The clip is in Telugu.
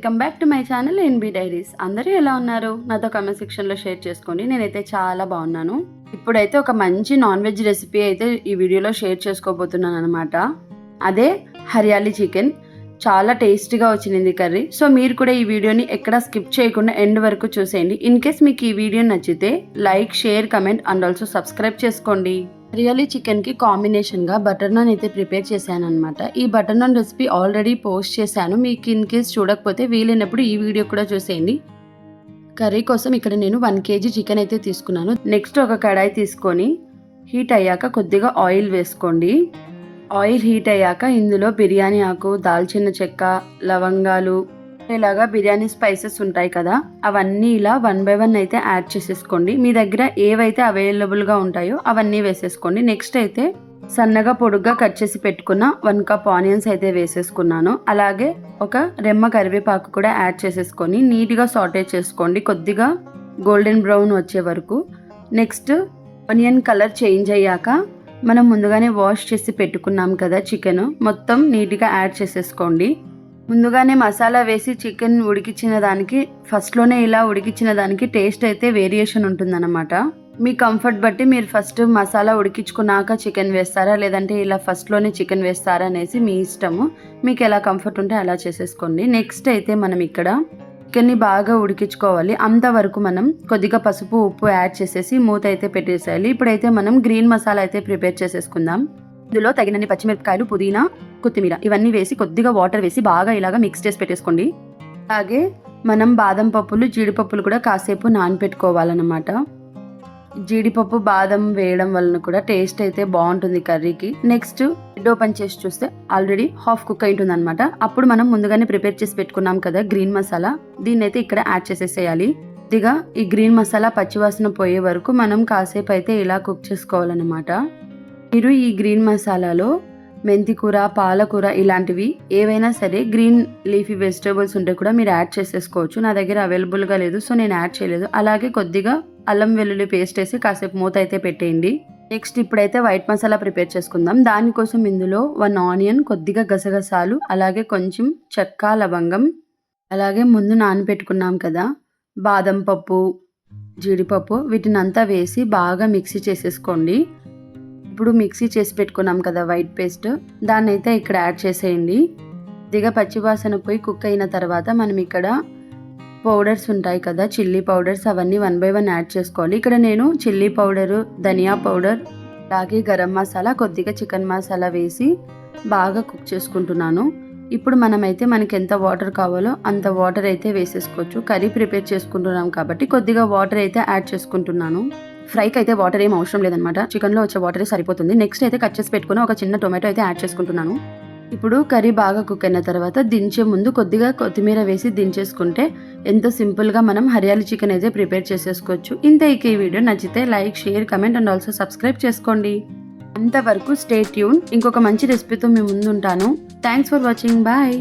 Welcome back to my channel NB diaries. అందరూ ఎలా ఉన్నారు? నాతో కమెంట్ సెక్షన్లో షేర్ చేసుకోండి. నేనైతే చాలా బాగున్నాను. ఇప్పుడైతే ఒక మంచి నాన్ వెజ్ రెసిపీ అయితే ఈ వీడియోలో షేర్ చేసుకోబోతున్నాను అనమాట అదే హరియాలి చికెన్. చాలా టేస్టీగా వచ్చింది కర్రీ. సో మీరు కూడా ఈ వీడియోని ఎక్కడ స్కిప్ చేయకుండా ఎండ్ వరకు చూసేయండి. ఇన్ కేస్ మీకు ఈ వీడియో నచ్చితే like share comment and also subscribe చేసుకోండి. రియలీ చికెన్కి కాంబినేషన్గా బటర్ నాన్ అయితే ప్రిపేర్ చేశాను అనమాట ఈ butter naan recipe already post చేశాను. మీకు ఇన్ కేస్ చూడకపోతే వీలైనప్పుడు ఈ వీడియో కూడా చూసేయండి. కర్రీ కోసం ఇక్కడ నేను వన్ కేజీ చికెన్ అయితే తీసుకున్నాను. నెక్స్ట్ ఒక కడాయి తీసుకొని హీట్ అయ్యాక కొద్దిగా ఆయిల్ వేసుకోండి. ఆయిల్ హీట్ అయ్యాక ఇందులో బిర్యానీ ఆకు దాల్చిన చెక్క లవంగాలు ఇలాగా బిర్యానీ స్పైసెస్ ఉంటాయి కదా అవన్నీ ఇలా వన్ బై వన్ అయితే యాడ్ చేసేసుకోండి. మీ దగ్గర ఏవైతే అవైలబుల్గా ఉంటాయో అవన్నీ వేసేసుకోండి. నెక్స్ట్ అయితే సన్నగా పొడుగ్గా కట్ చేసి పెట్టుకున్న వన్ కప్ ఆనియన్స్ అయితే వేసేసుకున్నాను. అలాగే ఒక రెమ్మ కరివేపాకు కూడా యాడ్ చేసేసుకొని నీట్గా సాటే చేసుకోండి. కొద్దిగా గోల్డెన్ బ్రౌన్ వచ్చే వరకు. నెక్స్ట్ ఆనియన్ కలర్ చేంజ్ అయ్యాక మనం ముందుగానే వాష్ చేసి పెట్టుకున్నాం కదా చికెన్ మొత్తం నీట్గా యాడ్ చేసేసుకోండి. ముందుగానే మసాలా వేసి చికెన్ ఉడికించిన దానికి ఫస్ట్లోనే ఇలా ఉడికించిన దానికి టేస్ట్ అయితే వేరియేషన్ ఉంటుందన్నమాట. మీ కంఫర్ట్ బట్టి మీరు ఫస్ట్ మసాలా ఉడికించుకున్నాక చికెన్ వేస్తారా లేదంటే ఇలా ఫస్ట్లోనే చికెన్ వేస్తారా అనేసి మీ ఇష్టము. మీకు ఎలా కంఫర్ట్ ఉంటే అలా చేసేసుకోండి. నెక్స్ట్ అయితే మనం ఇక్కడ చికెన్ని బాగా ఉడికించుకోవాలి. అంతవరకు మనం కొద్దిగా పసుపు ఉప్పు యాడ్ చేసేసి మూత అయితే పెట్టేసేయాలి. ఇప్పుడైతే మనం గ్రీన్ మసాలా అయితే ప్రిపేర్ చేసేసుకుందాం. ఇందులో తగినన్ని పచ్చిమిరపకాయలు పుదీనా కొత్తిమీర ఇవన్నీ వేసి కొద్దిగా వాటర్ వేసి బాగా ఇలాగా మిక్స్ చేసి పెట్టేసుకోండి. అలాగే మనం బాదం పప్పులు జీడిపప్పులు కూడా కాసేపు నానపెట్టుకోవాలన్నమాట. జీడిపప్పు బాదం వేయడం వలన కూడా టేస్ట్ అయితే బాగుంటుంది కర్రీకి. నెక్స్ట్ బ్రెడ్ ఓపెన్ చేసి చూస్తే ఆల్రెడీ హాఫ్ కుక్ అయి ఉంటుంది అనమాట అప్పుడు మనం ముందుగానే ప్రిపేర్ చేసి పెట్టుకున్నాం కదా గ్రీన్ మసాలా. దీన్ని అయితే ఇక్కడ యాడ్ చేసేసేయాలి. కొద్దిగా ఈ గ్రీన్ మసాలా పచ్చివాసన పోయే వరకు మనం కాసేపు అయితే ఇలా కుక్ చేసుకోవాలన్నమాట. మీరు ఈ గ్రీన్ మసాలాలో మెంతికూర పాలకూర ఇలాంటివి ఏవైనా సరే గ్రీన్ లీఫీ వెజిటేబుల్స్ ఉంటే కూడా మీరు యాడ్ చేసేసుకోవచ్చు. నా దగ్గర అవైలబుల్గా లేదు సో నేను యాడ్ చేయలేదు. అలాగే కొద్దిగా అల్లం వెల్లుల్లి పేస్ట్ వేసి కాసేపు మూత అయితే పెట్టేయండి. నెక్స్ట్ ఇప్పుడైతే వైట్ మసాలా ప్రిపేర్ చేసుకుందాం. దానికోసం ఇందులో వన్ ఆనియన్ కొద్దిగా గసగసాలు అలాగే కొంచెం చెక్క లవంగం అలాగే ముందు నానబెట్టుకున్నాం కదా బాదం పప్పు జీడిపప్పు వీటిని అంతా వేసి బాగా మిక్సీ చేసేసుకోండి. ఇప్పుడు మిక్సీ చేసి పెట్టుకున్నాం కదా వైట్ పేస్ట్. దాన్ని అయితే ఇక్కడ యాడ్ చేసేయండి. దిగ పచ్చివాసన పోయి కుక్ అయిన తర్వాత మనం ఇక్కడ పౌడర్స్ ఉంటాయి కదా చిల్లీ పౌడర్స్ అవన్నీ వన్ బై వన్ యాడ్ చేసుకోవాలి. ఇక్కడ నేను చిల్లీ పౌడరు ధనియా పౌడర్ అలాగే గరం మసాలా కొద్దిగా చికెన్ మసాలా వేసి బాగా కుక్ చేసుకుంటున్నాను. ఇప్పుడు మనమైతే మనకి ఎంత వాటర్ కావాలో అంత వాటర్ అయితే వేసేసుకోవచ్చు. కర్రీ ప్రిపేర్ చేసుకుంటున్నాం కాబట్టి కొద్దిగా వాటర్ అయితే యాడ్ చేసుకుంటున్నాను. ఫ్రైకి అయితే వాటర్ ఏం అవసరం లేదనమాట చికెన్లో వచ్చే వాటరే సరిపోతుంది. నెక్స్ట్ అయితే కట్ చేసి పెట్టుకుని ఒక చిన్న టొమాటో అయితే యాడ్ చేసుకుంటున్నాను. ఇప్పుడు కర్రీ బాగా కుక్ అయిన తర్వాత దించే ముందు కొద్దిగా కొత్తిమీర వేసి దించేసుకుంటే ఎంతో సింపుల్గా మనం హరియాలి చికెన్ అయితే ప్రిపేర్ చేసేసుకోవచ్చు. ఇంత ఇక ఈ వీడియో నచ్చితే like share comment and also subscribe చేసుకోండి. అంతవరకు స్టే ట్యూన్. ఇంకొక మంచి రెసిపీతో మీ ముందుంటాను. Thanks for watching. బాయ్.